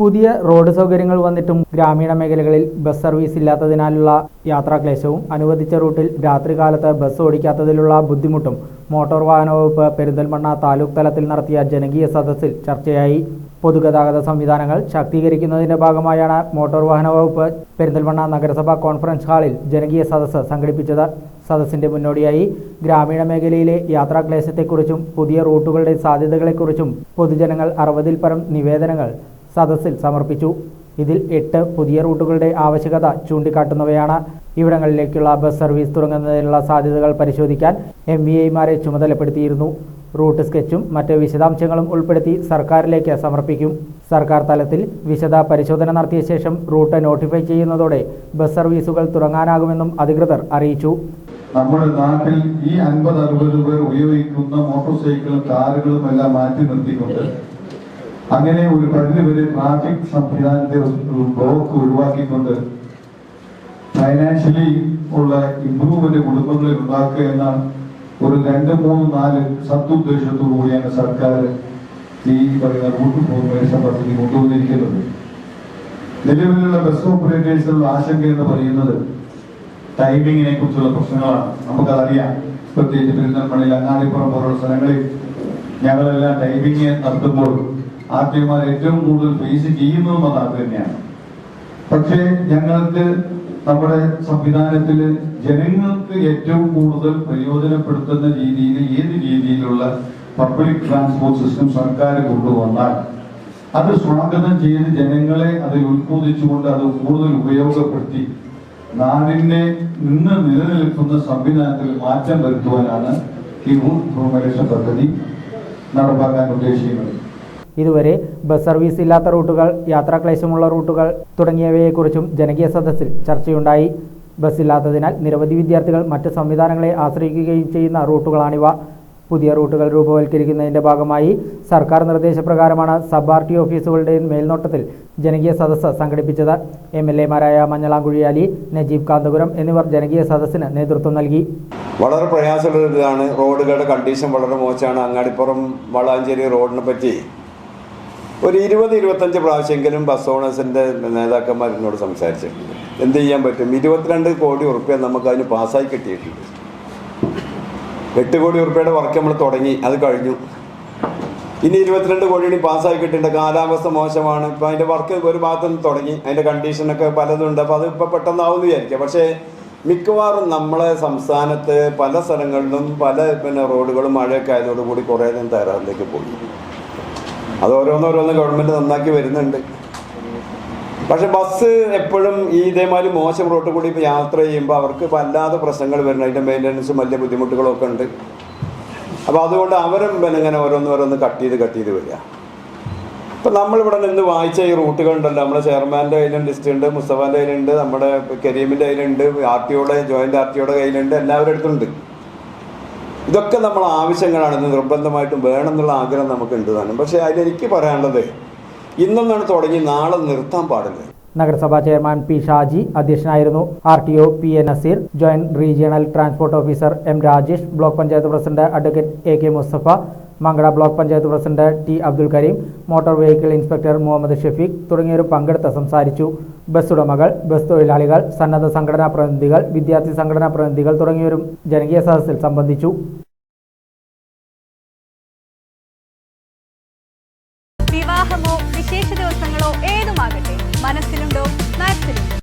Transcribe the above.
പുതിയ റോഡ് സൗകര്യങ്ങൾ വന്നിട്ടും ഗ്രാമീണ മേഖലകളിൽ ബസ് സർവീസ് ഇല്ലാത്തതിനാലുള്ള യാത്രാക്ലേശവും അനുവദിച്ച റൂട്ടിൽ രാത്രികാലത്ത് ബസ് ഓടിക്കാത്തതിലുള്ള ബുദ്ധിമുട്ടും മോട്ടോർ വാഹന വകുപ്പ് പെരിന്തൽമണ്ണ താലൂക്ക് തലത്തിൽ നടത്തിയ ജനകീയ സദസ്സിൽ ചർച്ചയായി. പൊതുഗതാഗത സംവിധാനങ്ങൾ ശാക്തീകരിക്കുന്നതിന്റെ ഭാഗമായാണ് മോട്ടോർ വാഹന വകുപ്പ് പെരിന്തൽമണ്ണ നഗരസഭാ കോൺഫറൻസ് ഹാളിൽ ജനകീയ സദസ്സ് സംഘടിപ്പിച്ചത്. സദസ്സിന്റെ മുന്നോടിയായി ഗ്രാമീണ മേഖലയിലെ യാത്രാക്ലേശത്തെക്കുറിച്ചും പുതിയ റൂട്ടുകളുടെ സാധ്യതകളെക്കുറിച്ചും പൊതുജനങ്ങൾ അറുപതിൽ പരം നിവേദനങ്ങൾ സദസ്സിൽ സമർപ്പിച്ചു. ഇതിൽ എട്ട് പുതിയ റൂട്ടുകളുടെ ആവശ്യകത ചൂണ്ടിക്കാട്ടുന്നവയാണ്. ഇവിടങ്ങളിലേക്കുള്ള ബസ് സർവീസ് തുടങ്ങുന്നതിനുള്ള സാധ്യതകൾ പരിശോധിക്കാൻ എം വി ഐമാരെ ചുമതലപ്പെടുത്തിയിരുന്നു. റൂട്ട് സ്കെച്ചും മറ്റ് വിശദാംശങ്ങളും ഉൾപ്പെടുത്തി സർക്കാരിലേക്ക് സമർപ്പിക്കും. സർക്കാർ തലത്തിൽ വിശദ പരിശോധന നടത്തിയ ശേഷം റൂട്ട് നോട്ടിഫൈ ചെയ്യുന്നതോടെ ബസ് സർവീസുകൾ തുടങ്ങാനാകുമെന്നും അധികൃതർ അറിയിച്ചു. നമ്മുടെ നാട്ടിൽ ഈ അൻപത് അറുപത് പേർ ഉപയോഗിക്കുന്ന മോട്ടോർ സൈക്കിളും കാറുകളും എല്ലാം മാറ്റി നിർത്തിക്കൊണ്ട് അങ്ങനെ ഒരു പരിധിവരെ ട്രാഫിക് സംവിധാനത്തെ ബ്ലോക്ക് ഒഴിവാക്കിക്കൊണ്ട് ഫൈനാൻഷ്യലി ഉള്ള ഇമ്പ്രൂവ്മെന്റ് കുടുംബങ്ങളിൽ ഉണ്ടാക്കുക എന്ന ഒരു രണ്ട് മൂന്ന് നാല് സതുദ്ദേശത്തോടു കൂടിയാണ് സർക്കാർ ഈ പറയുന്ന റൂട്ട് ഫോർമേഷൻ പദ്ധതി കൊണ്ടുവന്നിരിക്കുന്നത്. നിലവിലുള്ള ബസ് ഓപ്പറേറ്റേഴ്സിനുള്ള ആശങ്ക എന്ന് പറയുന്നത് ടൈമിങ്ങിനെ കുറിച്ചുള്ള പ്രശ്നങ്ങളാണ്. നമുക്കതറിയാം. പ്രത്യേകിച്ച് പെരുന്തൽമണ്ണിൽ അങ്ങാടിപ്പുറം പോലുള്ള സ്ഥലങ്ങളിൽ ഞങ്ങളെല്ലാം ടൈമിങ് നടത്തുമ്പോൾ ആർ ടിമാർ ഏറ്റവും കൂടുതൽ ഫേസ് ചെയ്യുന്നതും അത് തന്നെയാണ്. പക്ഷേ ഞങ്ങൾക്ക് നമ്മുടെ സംവിധാനത്തിൽ ജനങ്ങൾക്ക് ഏറ്റവും കൂടുതൽ പ്രയോജനപ്പെടുത്തുന്ന രീതിയിൽ ഏത് രീതിയിലുള്ള പബ്ലിക് ട്രാൻസ്പോർട്ട് സിസ്റ്റം സർക്കാർ കൊണ്ടുവന്നാൽ അത് സ്വാഗതം ചെയ്ത് ജനങ്ങളെ അതിൽ ഉത്ബോധിച്ചുകൊണ്ട് അത് കൂടുതൽ ഉപയോഗപ്പെടുത്തി നാടിനെ നിന്ന് നിലനിൽക്കുന്ന സംവിധാനത്തിൽ മാറ്റം വരുത്തുവാനാണ് ഈ റൂട്ട് പദ്ധതി നടപ്പാക്കാൻ ഉദ്ദേശിക്കുന്നത്. ഇതുവരെ ബസ് സർവീസ് ഇല്ലാത്ത റൂട്ടുകൾ യാത്രാക്ലേശമുള്ള റൂട്ടുകൾ തുടങ്ങിയവയെക്കുറിച്ചും ജനകീയ സദസ്സിൽ ചർച്ചയുണ്ടായി. ബസ് ഇല്ലാത്തതിനാൽ നിരവധി വിദ്യാർത്ഥികൾ മറ്റ് സംവിധാനങ്ങളെ ആശ്രയിക്കുകയും ചെയ്യുന്ന റൂട്ടുകളാണിവ. പുതിയ റൂട്ടുകൾ രൂപവൽക്കരിക്കുന്നതിന്റെ ഭാഗമായി സർക്കാർ നിർദ്ദേശപ്രകാരമാണ് സബ് ആർ ടി ഓഫീസുകളുടെ മേൽനോട്ടത്തിൽ ജനകീയ സദസ്സ് സംഘടിപ്പിച്ചത്. എം എൽ എമാരായ മഞ്ഞളാംകുഴി അലി നജീബ് കാന്തപുരം എന്നിവർ ജനകീയ സദസ്സിന് നേതൃത്വം നൽകി. വളരെ പ്രയാസമുള്ള പ്രയാസമുള്ളതാണ് റോഡുകളുടെ കണ്ടീഷൻ വളരെ മോശമാണ്. അങ്ങാടിപ്പുറം വളാഞ്ചേരി റോഡിനെ പറ്റി ഒരു ഇരുപത് ഇരുപത്തഞ്ച് പ്രാവശ്യമെങ്കിലും ബസ് ഓണേഴ്സിന്റെ നേതാക്കന്മാർ സംസാരിച്ചിട്ടുണ്ട് എന്ത് ചെയ്യാൻ പറ്റും? ഇരുപത്തിരണ്ട് കോടി ഉറുപ്പ്യ നമുക്ക് അതിന് പാസ്സായി കിട്ടിയിട്ടുണ്ട്. എട്ട് കോടി ഉറുപ്പ്യയുടെ വർക്ക് നമ്മൾ തുടങ്ങി അത് കഴിഞ്ഞു. ഇനി ഇരുപത്തിരണ്ട് കോടി പാസ്സായി കിട്ടിയിട്ടുണ്ട് കാലാവസ്ഥ മോശമാണ്. ഇപ്പം അതിന്റെ വർക്ക് ഒരു ഭാഗത്ത് നിന്ന് തുടങ്ങി അതിന്റെ കണ്ടീഷനൊക്കെ പലതുണ്ട്. അപ്പോൾ അത് ഇപ്പോൾ പെട്ടെന്നാവും വിചാരിക്കുക പക്ഷേ മിക്കവാറും നമ്മളെ സംസ്ഥാനത്ത് പല സ്ഥലങ്ങളിലും പല പിന്നെ റോഡുകളും മഴയൊക്കെ ആയതോടുകൂടി കുറേ നേരം തയ്യാറിലേക്ക് പോയി. അത് ഓരോന്നോരോന്ന് ഗവൺമെന്റ് നന്നാക്കി വരുന്നുണ്ട്. പക്ഷെ ബസ് എപ്പോഴും ഈ ഇതേമാതിരി മോശം റോട്ട് കൂടി ഇപ്പോൾ യാത്ര ചെയ്യുമ്പോൾ അവർക്ക് വല്ലാതെ പ്രശ്നങ്ങൾ വരുന്നു. അതിന്റെ മെയിന്റനൻസും വലിയ ബുദ്ധിമുട്ടുകളും ഒക്കെ ഉണ്ട്. അപ്പോൾ അതുകൊണ്ട് അവരും പിന്നെ ഇങ്ങനെ ഓരോന്ന് ഓരോന്ന് കട്ട് ചെയ്ത് കട്ട് ചെയ്ത് വരിക. ഇപ്പം നമ്മളിവിടെ നിന്ന് വായിച്ച ഈ റൂട്ടുകളുണ്ടല്ലോ നമ്മുടെ ചെയർമാന്റെ കയ്യിലും ലിസ്റ്റ് ഉണ്ട് മുസ്തഫാന്റെ കയ്യിലുണ്ട് നമ്മുടെ കരീമിന്റെ കയ്യിലുണ്ട് ആർ ടിയുടെ ജോയിന്റ് ആർ ടിയുടെ കയ്യിലുണ്ട് എല്ലാവരുടെ അടുത്തുണ്ട്. ഇതൊക്കെ നമ്മൾ ആവശ്യങ്ങളാണ്. ഇത് നിർബന്ധമായിട്ടും വേണമെന്നുള്ള ആഗ്രഹം നമുക്ക് ഉണ്ട് താനും. പക്ഷേ അതിലെനിക്ക് പറയാനുള്ളത് ഇന്നൊന്നാണ് തുടങ്ങി നാളെ നിർത്താൻ പാടില്ല. നഗരസഭാ ചെയർമാൻ പി ഷാജി അധ്യക്ഷനായിരുന്നു. R T O P A Nazeer joint regional transport officer M Rajesh block panchayat president advocate A K Mustafa Mankada block panchayat president T Abdul Karim motor vehicle inspector Muhammad Shafeeq തുടങ്ങിയവർ പങ്കെടുത്ത് സംസാരിച്ചു. Bus ഉടമകൾ bus തൊഴിലാളികൾ സന്നദ്ധ സംഘടനാ പ്രതിനിധികൾ വിദ്യാർത്ഥി സംഘടനാ പ്രതിനിധികൾ തുടങ്ങിയവരും ജനകീയ സദസ്സിൽ സംബന്ധിച്ചു. വിവാഹമോ വിശേഷ ദിവസങ്ങളോ ഏതുമാകട്ടെ? മനസ്സിലുണ്ടോ? നയത്തിലുണ്ടോ?